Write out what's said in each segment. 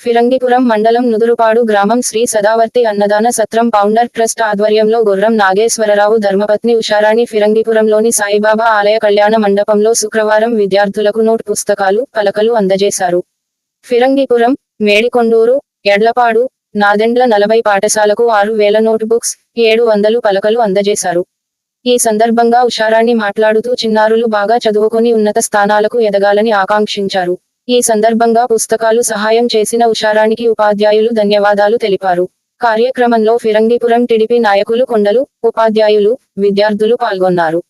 ఫిరంగిపురం మండలం నుదురుపాడు గ్రామం శ్రీ సదావర్తి అన్నదాన సత్రం ఫౌండర్ ట్రస్ట్ ఆధ్వర్యంలో గుర్రం నాగేశ్వరరావు ధర్మపత్ని ఉషారాణి ఫిరంగిపురంలోని సాయిబాబా ఆలయ కళ్యాణ మండపంలో శుక్రవారం విద్యార్థులకు నోట్ పుస్తకాలు పలకలు అందజేశారు. ఫిరంగిపురం మేడికొండూరు ఎడ్లపాడు నాదెండ్ల నలభై పాఠశాలకు ఆరు వేల నోట్ బుక్స్ ఏడు వందలు పలకలు అందజేశారు. ఈ సందర్భంగా ఉషారాణి మాట్లాడుతూ చిన్నారులు బాగా చదువుకుని ఉన్నత స్థానాలకు ఎదగాలని ఆకాంక్షించారు. ఈ సందర్భంగా పుస్తకాలు సహాయం చేసిన ఉషారానికి ఉపాధ్యాయులు ధన్యవాదాలు తెలిపారు. కార్యక్రమంలో ఫిరంగిపురం టిడిపి నాయకులు కొండలు ఉపాధ్యాయులు విద్యార్థులు పాల్గొన్నారు.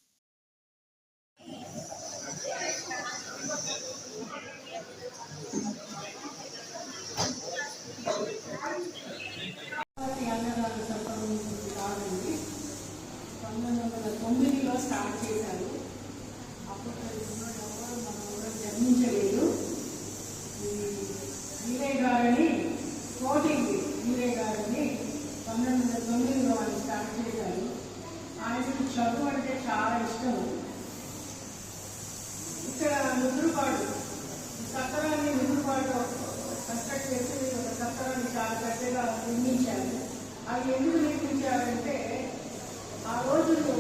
తొమ్మిదిలో స్టార్ట్ చేశారు. అప్పుడు మనం కూడా జన్మించలేదు. చదువు అంటే చాలా ఇష్టం. ఇక్కడ నుదురుపాడు సత్రాన్ని సత్తరాన్ని కన్స్ట్రక్ట్ చేసి ఒక సత్తరాన్ని చాలా పెద్దగా నిర్మించారు. అది ఎందుకు నిర్మించారంటే ఆ రోజుల్లో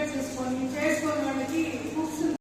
words, this one. The first one,